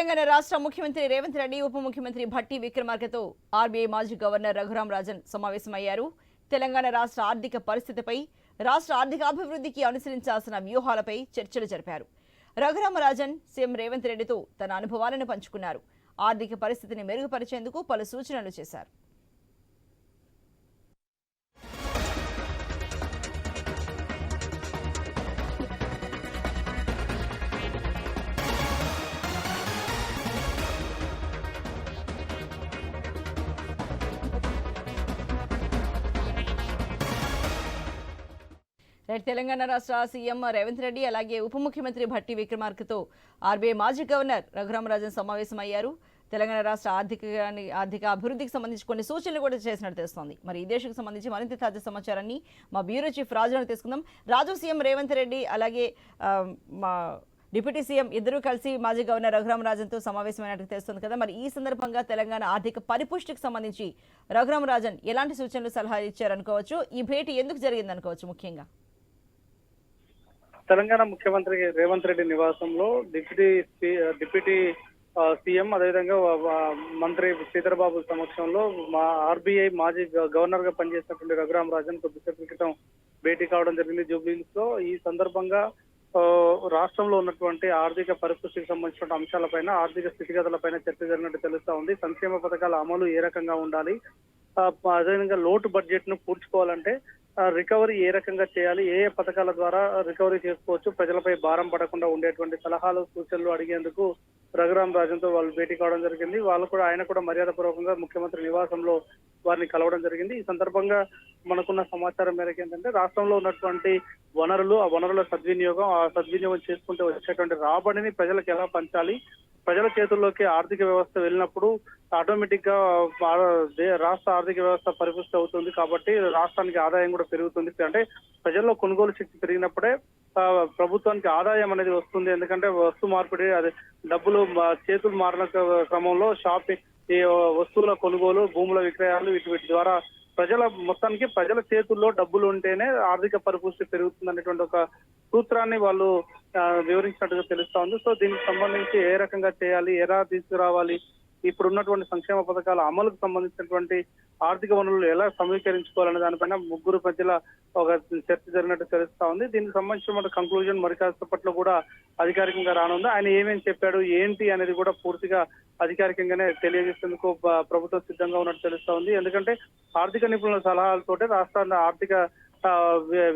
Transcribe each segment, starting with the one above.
తెలంగాణ రాష్ట్ర ముఖ్యమంత్రి రేవంత్ రెడ్డి ఉప ముఖ్యమంత్రి భట్టి విక్రమార్కతో ఆర్బీఐ మాజీ గవర్నర్ రఘురాం రాజన్ సమావేశమయ్యారు. తెలంగాణ రాష్ట్ర ఆర్థిక పరిస్థితిపై రాష్ట్ర ఆర్థిక అభివృద్ధికి అనుసరించాల్సిన వ్యూహాలపై చర్చలు జరిపారు. రఘురామ రాజన్ సీఎం రేవంత్ రెడ్డితో తన అనుభవాలను పంచుకున్నారు. ఆర్థిక పరిస్థితిని మెరుగుపరిచేందుకు పలు సూచనలు చేశారు. నేటి తెలంగాణ రాష్ట్ర సీఎం రేవంత్ రెడ్డి అలాగే ఉప ముఖ్యమంత్రి భట్టి విక్రమార్కతో ఆర్బీఐ మాజీ గవర్నర్ రఘురామరాజన్ సమావేశమయ్యారు. తెలంగాణ రాష్ట్ర ఆర్థిక ఆర్థిక అభివృద్ధికి సంబంధించి కొన్ని సూచనలు కూడా చేసినట్టు తెలుస్తోంది. మరి ఈ దేశకు సంబంధించి మరింత తాజా సమాచారాన్ని మా బ్యూరో చీఫ్ రాజును తీసుకుందాం. రాజు సీఎం రేవంత్ రెడ్డి అలాగే మా డిప్యూటీ సీఎం ఇద్దరూ కలిసి మాజీ గవర్నర్ రఘురామరాజన్తో సమావేశమైనట్టు తెలుస్తుంది కదా. మరి ఈ సందర్భంగా తెలంగాణ ఆర్థిక పరిపుష్టికి సంబంధించి రఘురామరాజన్ ఎలాంటి సూచనలు సలహాలు ఇచ్చారనుకోవచ్చు? ఈ భేటీ ఎందుకు జరిగిందనుకోవచ్చు ముఖ్యంగా? తెలంగాణ ముఖ్యమంత్రి రేవంత్ రెడ్డి నివాసంలో డిప్యూటీ డిప్యూటీ సీఎం అదేవిధంగా మంత్రి శ్రీధర్బాబు సమక్షంలో మా ఆర్బీఐ మాజీ గవర్నర్గా పనిచేసినటువంటి రఘురామ్ రాజన్ కొద్దిసేపటి క్రితం భేటీ కావడం జరిగింది జూబ్లీస్లో ఈ సందర్భంగా ఆ, రాష్ట్రంలో ఉన్నటువంటి ఆర్థిక పరిస్థితికి సంబంధించిన అంశాలపైన ఆర్థిక స్థితిగతులపైన చర్చ జరిగినట్టు తెలుస్తా ఉంది. సంక్షేమ పథకాల అమలు ఏ రకంగా ఉండాలి? అదేవిధంగా లోటు బడ్జెట్ను పూడ్చుకోవాలంటే రికవరీ ఏ రకంగా చేయాలి ఏ ఏ పథకాల ద్వారా రికవరీ చేసుకోవచ్చు ప్రజలపై భారం పడకుండా ఉండేటువంటి సలహాలు సూచనలు అడిగేందుకు రఘురామ్ రాజన్తో వాళ్ళు భేటీ కావడం జరిగింది. వాళ్ళు కూడా ఆయన కూడా మర్యాద పూర్వకంగా ముఖ్యమంత్రి నివాసంలో వారిని కలవడం జరిగింది. ఈ సందర్భంగా మనకున్న సమాచారం మేరకు ఏంటంటే రాష్ట్రంలో ఉన్నటువంటి వనరులు ఆ వనరుల సద్వినియోగం ఆ సద్వినియోగం చేసుకుంటే వచ్చేటువంటి రాబడిని ప్రజలకు ఎలా పంచాలి? ప్రజల చేతుల్లోకి ఆర్థిక వ్యవస్థ వెళ్ళినప్పుడు ఆటోమేటిక్గా రాష్ట్ర ఆర్థిక వ్యవస్థ పరిపుష్టి అవుతుంది కాబట్టి రాష్ట్రానికి ఆదాయం కూడా పెరుగుతుంది. అంటే ప్రజల్లో కొనుగోలు శక్తి పెరిగినప్పుడే ప్రభుత్వానికి ఆదాయం అనేది వస్తుంది. ఎందుకంటే వస్తు మార్పిడి అది డబ్బులు చేతులు మారిన క్రమంలో షాపింగ్ ఈ వస్తువుల కొనుగోలు భూముల విక్రయాలు వీటి వీటి ద్వారా ప్రజల మొత్తానికి ప్రజల చేతుల్లో డబ్బులు ఉంటేనే ఆర్థిక పరిపుష్టి పెరుగుతుంది అనేటువంటి ఒక సూత్రాన్ని వాళ్ళు వివరించినట్టుగా తెలుస్తా ఉంది. సో దీనికి సంబంధించి ఏ రకంగా చేయాలి ఎలా తీసుకురావాలి ఇప్పుడు ఉన్నటువంటి సంక్షేమ పథకాల అమలుకు సంబంధించినటువంటి ఆర్థిక వనరులు ఎలా సమీకరించుకోవాలనే దానిపైన ముగ్గురు మధ్యల ఒక చర్చ జరిగినట్టు తెలుస్తా ఉంది. దీనికి సంబంధించిన కంక్లూజన్ మరి కాసేపట్లో కూడా అధికారికంగా రానుంది. ఆయన ఏమేమి చెప్పాడు ఏంటి అనేది కూడా పూర్తిగా అధికారికంగానే తెలియజేసేందుకు ప్రభుత్వం సిద్ధంగా ఉన్నట్టు తెలుస్తా ఉంది. ఎందుకంటే ఆర్థిక నిపుణుల సలహాలతోటే రాష్ట్రాల ఆర్థిక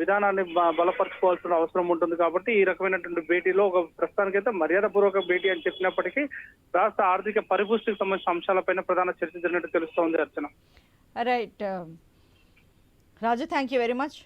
విధానాన్ని బలపరచుకోవాల్సిన అవసరం ఉంటుంది కాబట్టి ఈ రకమైనటువంటి భేటీలో ఒక ప్రస్తుతానికైతే మర్యాదపూర్వక భేటీ అని చెప్పినప్పటికీ రాష్ట్ర ఆర్థిక పరిపుష్టికి సంబంధించిన అంశాలపైన ప్రధాన చర్చ జరిగినట్టు తెలుస్తోంది Archana. Right Raju thank you very much